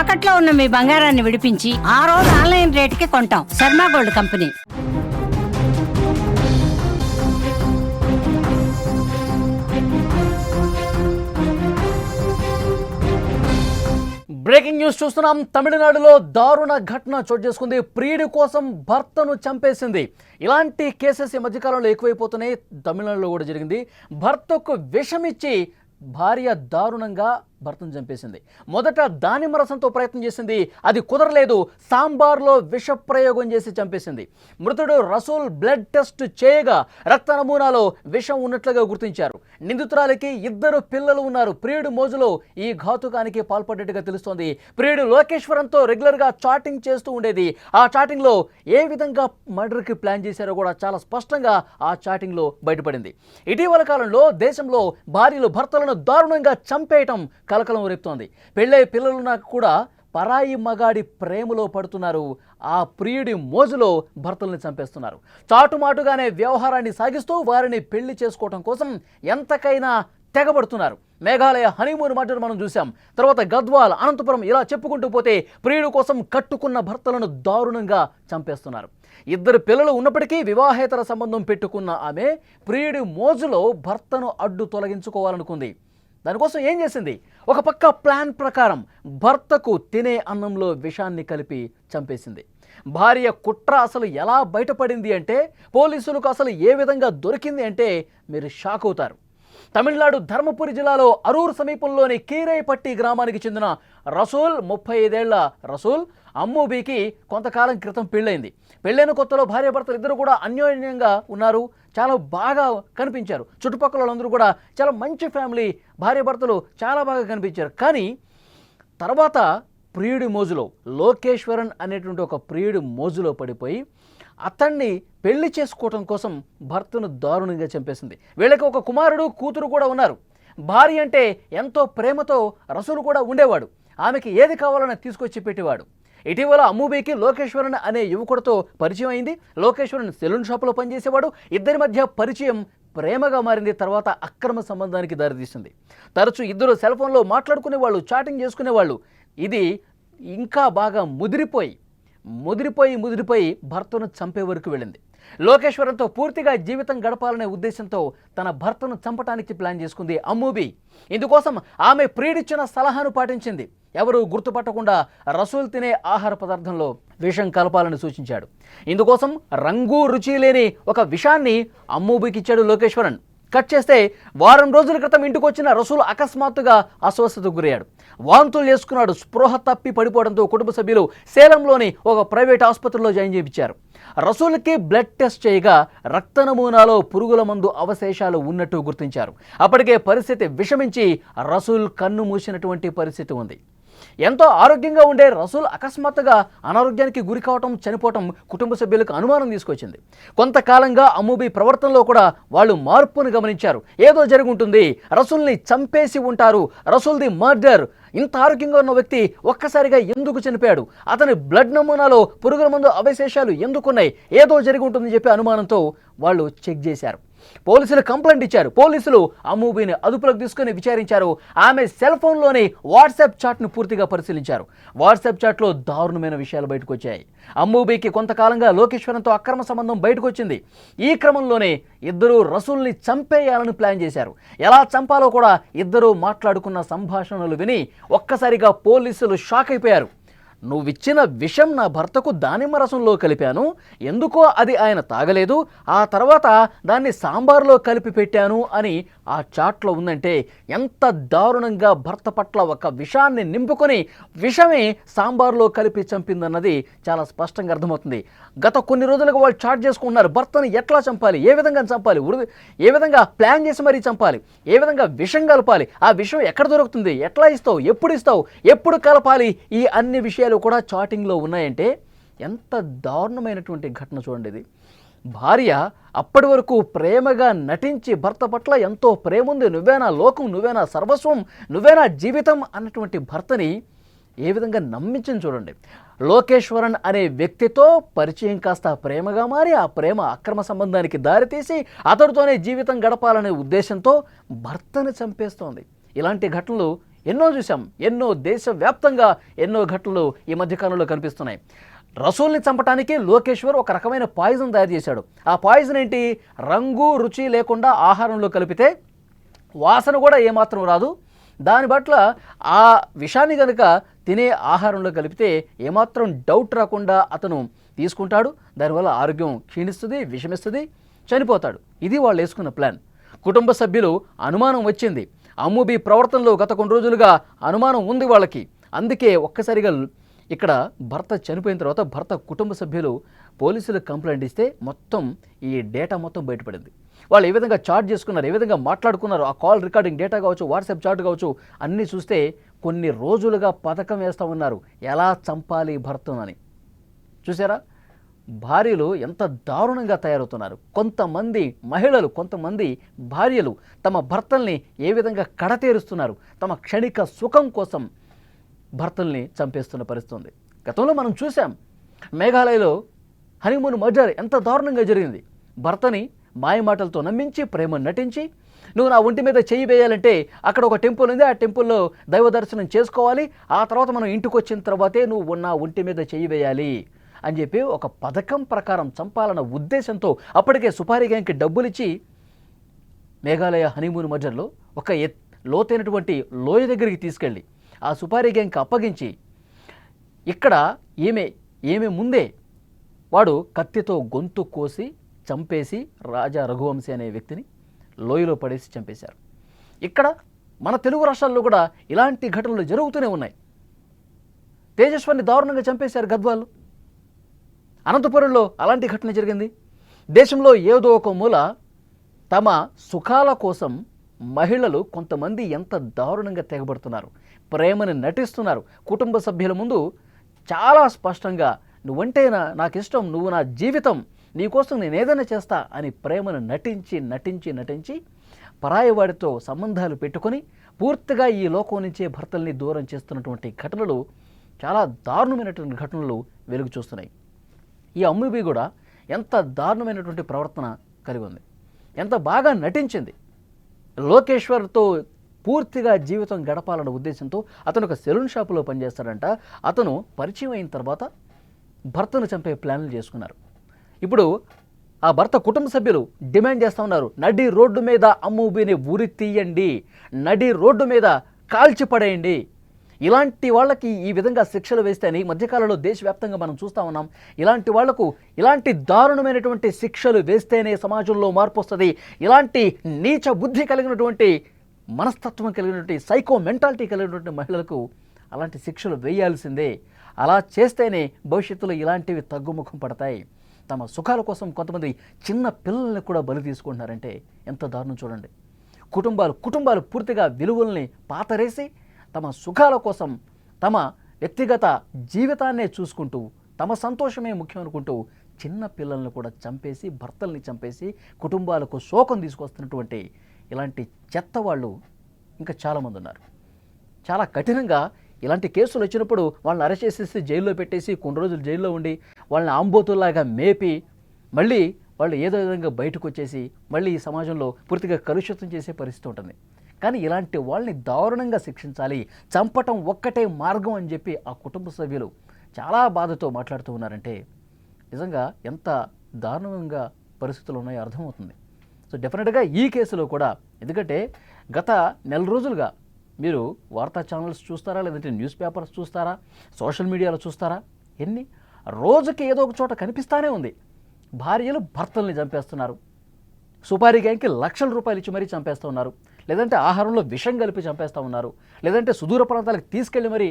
తాకట్లో ఉన్న మీ బంగారాన్ని విడిపించి ఆ రోజు ఆన్లైన్ రేటుకి కొంటాం. Sharma gold company. Breaking news చూస్తున్నాం. తమిళనాడులో దారుణ ఘటన చోటు చేసుకుంది. ప్రియుడి కోసం భర్తను చంపేసింది. ఇలాంటి కేసెస్ ఈ మధ్యకాలంలో ఎక్కువైపోతున్నాయి. తమిళనాడులో కూడా జరిగింది. భర్తకు విషమిచ్చి భార్య దారుణంగా భర్తను చంపేసింది. మొదట దానిమ్మ రసంతో ప్రయత్నం చేసింది. అది కుదరలేదు. సాంబార్లో విష ప్రయోగం చేసి చంపేసింది. మృతుడు రసూల్ బ్లడ్ టెస్ట్ చేయగా రక్త నమూనాలో విషం ఉన్నట్లుగా గుర్తించారు. నిందితురాలికి ఇద్దరు పిల్లలు ఉన్నారు. ప్రియుడు మోజులో ఈ ఘాతుకానికి పాల్పడ్డట్టుగా తెలుస్తోంది. ప్రియుడు లోకేశ్వరంతో రెగ్యులర్గా చాటింగ్ చేస్తూ ఉండేది. ఆ చాటింగ్లో ఏ విధంగా మర్డర్కి ప్లాన్ చేశారో కూడా చాలా స్పష్టంగా ఆ చాటింగ్లో బయటపడింది. ఇటీవల కాలంలో దేశంలో భార్యలు భర్తలను దారుణంగా చంపేయటం కలకలం రేపుతోంది. పెళ్ళై పిల్లలున్నా కూడా పరాయి మగాడి ప్రేమలో పడుతున్నారు. ఆ ప్రియుడి మోజులో భర్తల్ని చంపేస్తున్నారు. చాటుమాటుగానే వ్యవహారాన్ని సాగిస్తూ వారిని పెళ్ళి చేసుకోవటం కోసం ఎంతకైనా తెగబడుతున్నారు. మేఘాలయ హనీమూన్ మర్డర్ మనం చూసాం తర్వాత గద్వాల్ అనంతపురం ఇలా చెప్పుకుంటూ పోతే ప్రియుడు కోసం కట్టుకున్న భర్తలను దారుణంగా చంపేస్తున్నారు. ఇద్దరు పిల్లలు ఉన్నప్పటికీ వివాహేతర సంబంధం పెట్టుకున్న ఆమె ప్రియుడి మోజులో భర్తను అడ్డు తొలగించుకోవాలనుకుంది. దానికోసం ఏం చేసింది? ఒక పక్క ప్లాన్ ప్రకారం భర్తకు తినే అన్నంలో విషాన్ని కలిపి చంపేసింది. భార్య కుట్ర అసలు ఎలా బయటపడింది అంటే పోలీసులకు అసలు ఏ విధంగా దొరికింది అంటే మీరు షాక్ అవుతారు. తమిళనాడు ధర్మపురి జిల్లాలో అరూర్ సమీపంలోని కీరైపట్టి గ్రామానికి చెందిన రసూల్ ముప్పై ఐదేళ్ళ రసూల్ అమ్మూబీకి కొంతకాలం క్రితం పెళ్ళైంది పెళ్ళైన కొత్తలో భార్యాభర్తలు ఇద్దరు కూడా అన్యోన్యంగా ఉన్నారు. చాలా బాగా కనిపించారు. చుట్టుపక్కల వాళ్ళందరూ కూడా చాలా మంచి ఫ్యామిలీ భార్యాభర్తలు చాలా బాగా కనిపించారు. కానీ తర్వాత ప్రియుడి మోజులో లోకేశ్వరన్ అనేటువంటి ఒక ప్రియుడి మోజులో పడిపోయి అతన్ని పెళ్ళి చేసుకోవటం కోసం భర్తను దారుణంగా చంపేసింది. వీళ్ళకి ఒక కుమారుడు కూతురు కూడా ఉన్నారు. భార్య అంటే ఎంతో ప్రేమతో రసులు కూడా ఉండేవాడు. ఆమెకి ఏది కావాలన్నా తీసుకొచ్చి పెట్టేవాడు. ఇటీవల అమ్మూబీకి లోకేశ్వరన్ అనే యువకుడితో పరిచయం అయింది. లోకేశ్వరన్ సెలూన్ షాప్లో పనిచేసేవాడు. ఇద్దరి మధ్య పరిచయం ప్రేమగా మారింది. తర్వాత అక్రమ సంబంధానికి దారితీసింది. తరచూ ఇద్దరు సెల్ ఫోన్లో మాట్లాడుకునేవాళ్ళు చాటింగ్ చేసుకునేవాళ్ళు. ఇది ఇంకా బాగా ముదిరిపోయి ముదిరిపోయి ముదిరిపోయి భర్తను చంపే వరకు వెళ్ళింది. లోకేశ్వరంతో పూర్తిగా జీవితం గడపాలనే ఉద్దేశంతో తన భర్తను చంపటానికి ప్లాన్ చేసుకుంది అమ్మూబి ఇందుకోసం ఆమె ప్రీడిచ్చిన సలహాను పాటించింది. ఎవరు గుర్తుపట్టకుండా రసూల్ తినే ఆహార పదార్థంలో విషం కలపాలని సూచించాడు. ఇందుకోసం రంగు రుచి లేని ఒక విషాన్ని అమ్మూబికిచ్చాడు లోకేశ్వరన్. కట్ చేస్తే వారం రోజుల క్రితం ఇంటికి వచ్చిన రసూల్ అకస్మాత్తుగా అస్వస్థతకు గురయ్యాడు. వాంతులు చేసుకున్నాడు స్పృహ తప్పి పడిపోవడంతో కుటుంబ సభ్యులు సేలంలోని ఒక ప్రైవేట్ ఆసుపత్రిలో జాయిన్ చేయించారు. రసూల్కి బ్లడ్ టెస్ట్ చేయగా రక్త నమూనాలో పురుగుల మందు అవశేషాలు ఉన్నట్టు గుర్తించారు. అప్పటికే పరిస్థితి విషమించి రసూల్ కన్ను మూసినటువంటి పరిస్థితి ఉంది. ఎంతో ఆరోగ్యంగా ఉండే రసూల్ అకస్మాత్తుగా అనారోగ్యానికి గురి కావటం చనిపోవటం కుటుంబ సభ్యులకు అనుమానం తీసుకొచ్చింది. కొంతకాలంగా అమ్మూబి ప్రవర్తనలో కూడా వాళ్ళు మార్పును గమనించారు. ఏదో జరుగుంటుంది రసూల్ని చంపేసి ఉంటారు రసూల్ది మర్డర్. ఇంత ఆరోగ్యంగా ఉన్న వ్యక్తి ఒక్కసారిగా ఎందుకు చనిపోయాడు? అతని బ్లడ్ నమూనాలో పురుగుల మందు అవశేషాలు ఎందుకున్నాయి? ఏదో జరిగి ఉంటుందని చెప్పి అనుమానంతో వాళ్ళు చెక్ చేశారు. పోలీసులు కంప్లైంట్ ఇచ్చారు. పోలీసులు అమ్మూబీని అదుపులోకి తీసుకుని విచారించారు. ఆమె సెల్ ఫోన్లోని వాట్సాప్ చాట్ను పూర్తిగా పరిశీలించారు. వాట్సాప్ చాట్లో దారుణమైన విషయాలు బయటకు వచ్చాయి అమ్మూబీకి కొంతకాలంగా లోకేశ్వరంతో అక్రమ సంబంధం బయటకు వచ్చింది ఈ క్రమంలోనే ఇద్దరు రసూల్ని చంపేయాలని ప్లాన్ చేశారు. ఎలా చంపాలో కూడా ఇద్దరు మాట్లాడుకున్న సంభాషణలు విని ఒక్కసారిగా పోలీసులు షాక్ అయిపోయారు. నువ్విచ్చిన విషం నా భర్తకు దానిమ్మ రసంలో కలిపాను. ఎందుకో అది ఆయన తాగలేదు. ఆ తర్వాత దాన్ని సాంబార్లో కలిపి పెట్టాను అని ఆ చాట్లో ఉందంటే ఎంత దారుణంగా భర్త పట్ల ఒక విషాన్ని నింపుకొని విషమే సాంబార్లో కలిపి చంపిందన్నది చాలా స్పష్టంగా అర్థమవుతుంది. గత కొన్ని రోజులుగా వాళ్ళు చాట్ చేసుకున్నారు భర్తను ఎట్లా చంపాలి? ఏ విధంగా చంపాలి? ఉరి ఏ విధంగా ప్లాన్ చేసి మరీ చంపాలి? ఏ విధంగా విషం కలపాలి? ఆ విషం ఎక్కడ దొరుకుతుంది? ఎట్లా ఇస్తావు? ఎప్పుడు ఇస్తావు? ఎప్పుడు కలపాలి? ఈ అన్ని విషయాలు కూడా చాటింగ్లో ఉన్నాయంటే ఎంత దారుణమైనటువంటి ఘటన చూడండి ఇది. భార్య అప్పటి వరకు ప్రేమగా నటించి భర్త పట్ల ఎంతో ప్రేమ ఉంది నువ్వేనా లోకం నువ్వేనా సర్వస్వం నువ్వేనా జీవితం అన్నటువంటి భర్తని ఏ విధంగా నమ్మించని చూడండి. లోకేశ్వరన్ అనే వ్యక్తితో పరిచయం కాస్త ప్రేమగా మారి ఆ ప్రేమ అక్రమ సంబంధానికి దారితీసి అతడితోనే జీవితం గడపాలనే ఉద్దేశంతో భర్తను చంపేస్తోంది. ఇలాంటి ఘటనలు ఎన్నో చూసాం ఎన్నో దేశవ్యాప్తంగా ఎన్నో ఘటనలు ఈ మధ్యకాలంలో కనిపిస్తున్నాయి. రసూల్ని చంపడానికి లోకేశ్వర్ ఒక రకమైన పాయిజన్ తయారు చేశాడు. ఆ పాయిజన్ ఏంటి? రంగు రుచి లేకుండా ఆహారంలో కలిపితే వాసన కూడా ఏమాత్రం రాదు. దాని పట్ల ఆ విషాన్ని కనుక తినే ఆహారంలో కలిపితే ఏమాత్రం డౌట్ రాకుండా అతను తీసుకుంటాడు. దానివల్ల ఆరోగ్యం క్షీణిస్తుంది విషమిస్తుంది చనిపోతాడు. ఇది వాళ్ళు వేసుకున్న ప్లాన్. కుటుంబ సభ్యులు అనుమానం వచ్చింది. అమ్ముబి ప్రవర్తనలో గత కొన్ని రోజులుగా అనుమానం ఉంది వాళ్ళకి. అందుకే ఒక్కసారిగా ఇక్కడ భర్త చనిపోయిన తర్వాత భర్త కుటుంబ సభ్యులు పోలీసులకు కంప్లైంట్ ఇస్తే మొత్తం ఈ డేటా మొత్తం బయటపడింది. వాళ్ళు ఏ విధంగా చాట్ చేసుకున్నారు ఏ విధంగా మాట్లాడుకున్నారు ఆ కాల్ రికార్డింగ్ డేటా కావచ్చు వాట్సాప్ చాట్ కావచ్చు అన్నీ చూస్తే కొన్ని రోజులుగా పథకం వేస్తూ ఉన్నారు. ఎలా చంపాలి భర్తనని చూసారా? భార్యలు ఎంత దారుణంగా తయారవుతున్నారు. కొంతమంది మహిళలు కొంతమంది భార్యలు తమ భర్తల్ని ఏ విధంగా కడతేరుస్తున్నారు? తమ క్షణిక సుఖం కోసం భర్తల్ని చంపేస్తున్న పరిస్థితి ఉంది గతంలో మనం చూసాం మేఘాలయలో హనీమూన్ మర్డర్ ఎంత దారుణంగా జరిగింది. భర్తని మాయమాటలతో నమ్మించి ప్రేమ నటించి నువ్వు నా ఒంటి మీద చేయి వేయాలంటే అక్కడ ఒక టెంపుల్ ఉంది ఆ టెంపుల్లో దైవ దర్శనం చేసుకోవాలి ఆ తర్వాత మనం ఇంటికి వచ్చిన తర్వాతే నువ్వు నా ఒంటి మీద చేయి వేయాలి. అని చెప్పి ఒక పథకం ప్రకారం చంపాలన్న ఉద్దేశంతో అప్పటికే సుపారీ గ్యాంగ్కి డబ్బులిచ్చి మేఘాలయ హనీమూన్ మధ్యలో ఒక ఎత్ లోతైనటువంటి లోయ దగ్గరికి తీసుకెళ్ళి ఆ సుపారీ గ్యాంగ్కి అప్పగించి ఇక్కడ ఏమే ఏమే ముందే వాడు కత్తితో గొంతు కోసి చంపేసి రాజా రఘువంశీ అనే వ్యక్తిని లోయలో పడేసి చంపేశారు. ఇక్కడ మన తెలుగు రాష్ట్రాల్లో కూడా ఇలాంటి ఘటనలు జరుగుతూనే ఉన్నాయి. తేజస్వాన్ని దారుణంగా చంపేశారు గద్వాలు. అనంతపురంలో అలాంటి ఘటన జరిగింది. దేశంలో ఏదో ఒక మూల తమ సుఖాల కోసం మహిళలు కొంతమంది ఎంత దారుణంగా తెగబడుతున్నారు ప్రేమని నటిస్తున్నారు. కుటుంబ సభ్యుల ముందు చాలా స్పష్టంగా నువ్వంటే నా నాకు ఇష్టం నువ్వు నా జీవితం నీకోసం నేను ఏదైనా చేస్తా అని ప్రేమను నటించి నటించి నటించి పరాయవాడితో సంబంధాలు పెట్టుకొని పూర్తిగా ఈ లోకం నుంచే భర్తల్ని దూరం చేస్తున్నటువంటి ఘటనలు చాలా దారుణమైనటువంటి ఘటనలు వెలుగు చూస్తున్నాయి. ఈ అమ్ముబి కూడా ఎంత దారుణమైనటువంటి ప్రవర్తన కలిగి ఉంది. ఎంత బాగా నటించింది. లోకేశ్వర్తో పూర్తిగా జీవితం గడపాలన్న ఉద్దేశంతో అతను ఒక సెలూన్ షాపులో పనిచేస్తాడంట. అతను పరిచయం అయిన తర్వాత భర్తను చంపే ప్లాన్లు చేసుకున్నారు. ఇప్పుడు ఆ భర్త కుటుంబ సభ్యులు డిమాండ్ చేస్తూ ఉన్నారు. నడి రోడ్డు మీద అమ్మూబీని ఉరి తీయండి. నడి రోడ్డు మీద కాల్చి పడేయండి. ఇలాంటి వాళ్ళకి ఈ విధంగా శిక్షలు వేస్తేనే ఈ మధ్యకాలంలో దేశవ్యాప్తంగా మనం చూస్తూ ఉన్నాం. ఇలాంటి వాళ్ళకు ఇలాంటి దారుణమైనటువంటి శిక్షలు వేస్తేనే సమాజంలో మార్పు వస్తుంది ఇలాంటి నీచ బుద్ధి కలిగినటువంటి మనస్తత్వం కలిగినటువంటి సైకో మెంటాలిటీ కలిగినటువంటి మహిళలకు అలాంటి శిక్షలు వేయాల్సిందే. అలా చేస్తేనే భవిష్యత్తులో ఇలాంటివి తగ్గుముఖం పడతాయి. తమ సుఖాల కోసం కొంతమంది చిన్న పిల్లల్ని కూడా బలి తీసుకుంటున్నారంటే ఎంత దారుణం చూడండి. కుటుంబాలు కుటుంబాలు పూర్తిగా విలువల్ని పాతరేసి తమ సుఖాల కోసం తమ వ్యక్తిగత జీవితాన్నే చూసుకుంటూ తమ సంతోషమే ముఖ్యం అనుకుంటూ చిన్న పిల్లల్ని కూడా చంపేసి భర్తల్ని చంపేసి కుటుంబాలకు శోకం తీసుకొస్తున్నటువంటి ఇలాంటి చెత్త వాళ్ళు ఇంకా చాలామంది ఉన్నారు. చాలా కఠినంగా ఇలాంటి కేసులు వచ్చినప్పుడు వాళ్ళని అరెస్ట్ చేసేసి జైల్లో పెట్టేసి కొన్ని రోజులు జైల్లో ఉండి వాళ్ళని ఆంబోతుల్లాగా మేపి మళ్ళీ వాళ్ళు ఏదో విధంగా బయటకు వచ్చేసి మళ్ళీ ఈ సమాజంలో పూర్తిగా కలుషితం చేసే పరిస్థితి ఉంటుంది. కానీ ఇలాంటి వాళ్ళని దారుణంగా శిక్షించాలి చంపటం ఒక్కటే మార్గం అని చెప్పి ఆ కుటుంబ సభ్యులు చాలా బాధతో మాట్లాడుతూ ఉన్నారంటే నిజంగా ఎంత దారుణంగా పరిస్థితులు ఉన్నాయో అర్థమవుతుంది. సో డెఫినెట్గా ఈ కేసులో కూడా ఎందుకంటే గత నెల రోజులుగా మీరు వార్తా ఛానల్స్ చూస్తారా లేదంటే న్యూస్ పేపర్స్ చూస్తారా సోషల్ మీడియాలో చూస్తారా? ఎన్ని? రోజుకి ఏదో ఒక చోట కనిపిస్తానే ఉంది. భార్యలు భర్తల్ని చంపేస్తున్నారు. సుపారీ గ్యాంగ్కి లక్షల రూపాయలు ఇచ్చి మరీ చంపేస్తూ ఉన్నారు. లేదంటే ఆహారంలో విషం కలిపి చంపేస్తూ ఉన్నారు. లేదంటే సుదూర ప్రాంతాలకు తీసుకెళ్ళి మరీ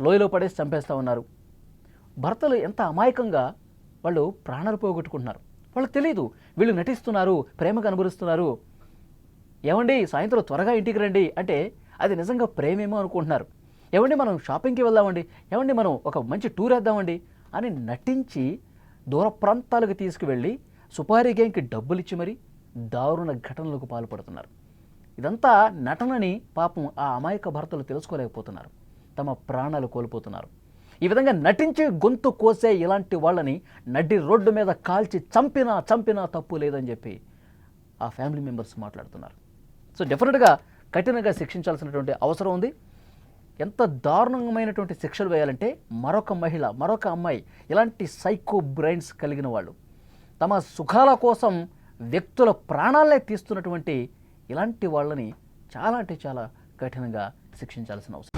లోయలో పడేసి చంపేస్తూ ఉన్నారు. భర్తలు ఎంత అమాయకంగా వాళ్ళు ప్రాణాలు పోగొట్టుకుంటున్నారు. వాళ్ళకి తెలియదు వీళ్ళు నటిస్తున్నారు ప్రేమ అనుభవిస్తున్నారు. ఏమండి సాయంత్రం త్వరగా ఇంటికి రండి అంటే అది నిజంగా ప్రేమేమో అనుకుంటున్నారు. ఏమండి మనం షాపింగ్కి వెళ్దామండి. ఏమండి మనం ఒక మంచి టూర్ వేద్దామండి అని నటించి దూర ప్రాంతాలకు తీసుకువెళ్ళి సుపారీ గ్యాంగ్కి డబ్బులు ఇచ్చి మరి దారుణ ఘటనలకు పాల్పడుతున్నారు. ఇదంతా నటనని పాపం ఆ అమాయక భర్తలు తెలుసుకోలేకపోతున్నారు. తమ ప్రాణాలు కోల్పోతున్నారు. ఈ విధంగా నటించి గొంతు కోసే ఇలాంటి వాళ్ళని నడి రోడ్డు మీద కాల్చి చంపినా చంపినా తప్పు లేదని చెప్పి ఆ ఫ్యామిలీ మెంబర్స్ మాట్లాడుతున్నారు. సో డెఫినెట్గా కఠినంగా శిక్షించాల్సినటువంటి అవసరం ఉంది. ఎంత దారుణమైనటువంటి శిక్షలు వేయాలంటే మరొక మహిళ మరొక అమ్మాయి ఇలాంటి సైకో బ్రెయిన్స్ కలిగిన వాళ్ళు. తమ సుఖాల కోసం వ్యక్తుల ప్రాణాలనే తీస్తున్నటువంటి ఇలాంటి వాళ్ళని చాలా అంటే చాలా కఠినంగా శిక్షించాల్సిన అవసరం.